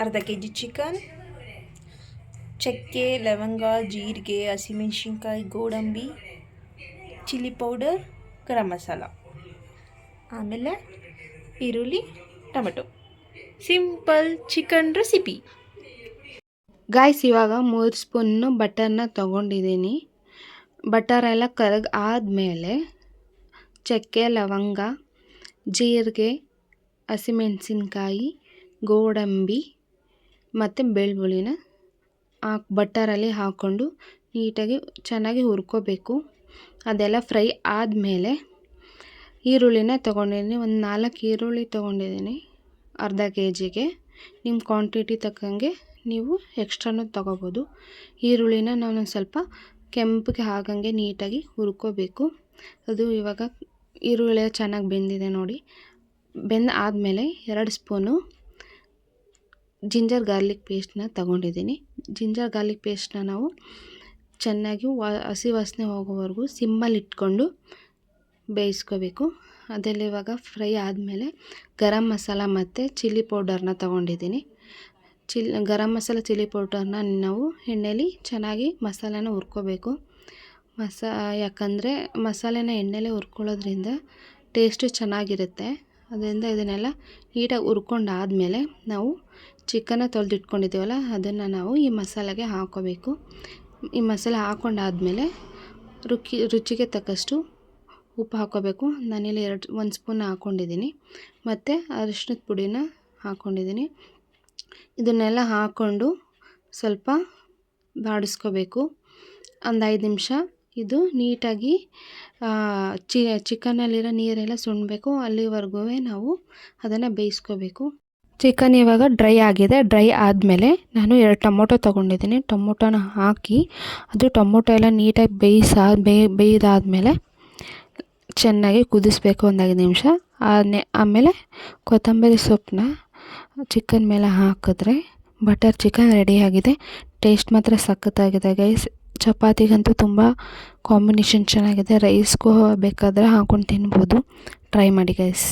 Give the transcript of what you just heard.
ಅರ್ಧ K G chicken ಚಕ್ಕೆ, ಲವಂಗ, ಜೀರಿಗೆ, ಹಸಿಮೆಣ್ಸಿನ್ಕಾಯಿ, ಗೋಡಂಬಿ ಚಿಲ್ಲಿ ಪೌಡರ್ ಗರಂ ಮಸಾಲ. ಆಮೇಲೆ ಈರುಳ್ಳಿ, tomato. Simple chicken recipe guys ಇವಾಗ ಮೂರು ಸ್ಪೂನ್ನು ಬಟರ್ನ ತೊಗೊಂಡಿದ್ದೀನಿ. ಬಟರ್ ಎಲ್ಲ ಕರಗಿ ಆದಮೇಲೆ ಚಕ್ಕೆ, ಲವಂಗ, ಜೀರಿಗೆ, ಹಸಿಮೆಣಸಿನ್ಕಾಯಿ, ಗೋಡಂಬಿ ಮತ್ತು ಬೆಳ್ಳುಳ್ಳಿನ ಹಾಕಿ, ಬಟ್ಟರಲ್ಲಿ ಹಾಕ್ಕೊಂಡು ನೀಟಾಗಿ ಚೆನ್ನಾಗಿ ಹುರ್ಕೊಬೇಕು. ಅದೆಲ್ಲ ಫ್ರೈ ಆದಮೇಲೆ ಈರುಳ್ಳಿನ ತೊಗೊಂಡಿದ್ದೀನಿ. ಒಂದು ನಾಲ್ಕು ಈರುಳ್ಳಿ ತೊಗೊಂಡಿದ್ದೀನಿ ಅರ್ಧ ಕೆ ಜಿಗೆ ನಿಮ್ಮ ಕ್ವಾಂಟಿಟಿ ತಕ್ಕಂಗೆ ನೀವು ಎಕ್ಸ್ಟ್ರಾನೂ ತೊಗೋಬೋದು. ಈರುಳ್ಳಿನ ನಾನು ಸ್ವಲ್ಪ ಕೆಂಪಗೆ ಆಗಂಗೆ ನೀಟಾಗಿ ಹುರ್ಕೋಬೇಕು. ಅದು ಇವಾಗ ಈರುಳ್ಳಿ ಚೆನ್ನಾಗಿ ಬೆಂದಿದೆ ನೋಡಿ. ಬೆಂದ ಆದಮೇಲೆ ಎರಡು ಸ್ಪೂನು ಜಿಂಜರ್ ಗಾರ್ಲಿಕ್ ಪೇಸ್ಟ್ನ ತಗೊಂಡಿದ್ದೀನಿ. ಜಿಂಜರ್ ಗಾರ್ಲಿಕ್ ಪೇಸ್ಟ್ನ ನಾವು ಚೆನ್ನಾಗಿ ವಾ, ಹಸಿ ವಾಸನೆ ಹೋಗೋವರೆಗೂ ಸಿಮ್ಮಲ್ಲಿ ಇಟ್ಕೊಂಡು ಬೇಯಿಸ್ಕೋಬೇಕು. ಅದೆಲ್ಲ ಇವಾಗ ಫ್ರೈ ಆದಮೇಲೆ ಗರಂ ಮಸಾಲ ಮತ್ತು ಚಿಲ್ಲಿ ಪೌಡರ್ನ ತೊಗೊಂಡಿದ್ದೀನಿ. ಚಿಲ್, ಗರಂ ಮಸಾಲ, ಚಿಲ್ಲಿ ಪೌಡರ್ನ ನಾವು ಎಣ್ಣೆಲಿ ಚೆನ್ನಾಗಿ ಮಸಾಲೆನ ಹುರ್ಕೋಬೇಕು. ಮಸಾ, ಯಾಕಂದರೆ ಮಸಾಲೆನ ಎಣ್ಣೆಲೇ ಹುರ್ಕೊಳ್ಳೋದ್ರಿಂದ ಟೇಸ್ಟು ಚೆನ್ನಾಗಿರುತ್ತೆ. ಅದರಿಂದ ಇದನ್ನೆಲ್ಲ ನೀಟಾಗಿ ಹುರ್ಕೊಂಡಾದ್ಮೇಲೆ ನಾವು ಚಿಕನ್ನ ತೊಳೆದಿಟ್ಕೊಂಡಿದ್ದೀವಲ್ಲ, ಅದನ್ನು ನಾವು ಈ ಮಸಾಲೆಗೆ ಹಾಕ್ಕೋಬೇಕು ಈ ಮಸಾಲೆ ಹಾಕ್ಕೊಂಡಾದ್ಮೇಲೆ ರುಚಿ, ರುಚಿಗೆ ತಕ್ಕಷ್ಟು ಉಪ್ಪು ಹಾಕ್ಕೋಬೇಕು ನಾನಿಲ್ಲಿ ಎರಡು, ಒಂದು ಸ್ಪೂನ್ ಹಾಕ್ಕೊಂಡಿದ್ದೀನಿ ಮತ್ತು ಅರಿಶಿನದ ಪುಡಿನ ಹಾಕ್ಕೊಂಡಿದ್ದೀನಿ ಇದನ್ನೆಲ್ಲ ಹಾಕ್ಕೊಂಡು ಸ್ವಲ್ಪ ಬಾಡಿಸ್ಕೋಬೇಕು. ಒಂದು ಐದು ನಿಮಿಷ ಇದು ನೀಟಾಗಿ ಚಿಕನಲ್ಲಿರೋ ನೀರೆಲ್ಲ ಸುಣ್ಣಬೇಕು ಅಲ್ಲಿವರೆಗೂ ನಾವು ಅದನ್ನು ಬೇಯಿಸ್ಕೋಬೇಕು. ಚಿಕನ್ ಇವಾಗ ಡ್ರೈ ಆಗಿದೆ. ಡ್ರೈ ಆದಮೇಲೆ ನಾನು ಎರಡು ಟೊಮೊಟೊ ತೊಗೊಂಡಿದ್ದೀನಿ. ಟೊಮೊಟೊನ ಹಾಕಿ, ಅದು ಟೊಮೊಟೊ ಎಲ್ಲ ನೀಟಾಗಿ ಬೇಯಿಸಾ ಬೇಯ್ ಬೇಯ್ದಾದ್ಮೇಲೆ ಚೆನ್ನಾಗಿ ಕುದಿಸ್ಬೇಕು ಒಂದು ಐದು ನಿಮಿಷ. ಅದನ್ನೇ ಆಮೇಲೆ ಕೊತ್ತಂಬರಿ ಸೊಪ್ಪನ್ನ ಚಿಕನ್ ಮೇಲೆ ಹಾಕಿದ್ರೆ ಬಟರ್ ಚಿಕನ್ ರೆಡಿಯಾಗಿದೆ ಟೇಸ್ಟ್ ಮಾತ್ರ ಸಖತ್ತಾಗಿದೆ ಗೈಸ್. ಚಪಾತಿಗಂತೂ ತುಂಬ ಕಾಂಬಿನೇಷನ್ ಚೆನ್ನಾಗಿದೆ. ರೈಸ್ಗೂ ಬೇಕಾದರೆ ಹಾಕ್ಕೊಂಡು ತಿನ್ಬೋದು. ಟ್ರೈ ಮಾಡಿ ಗೈಸ್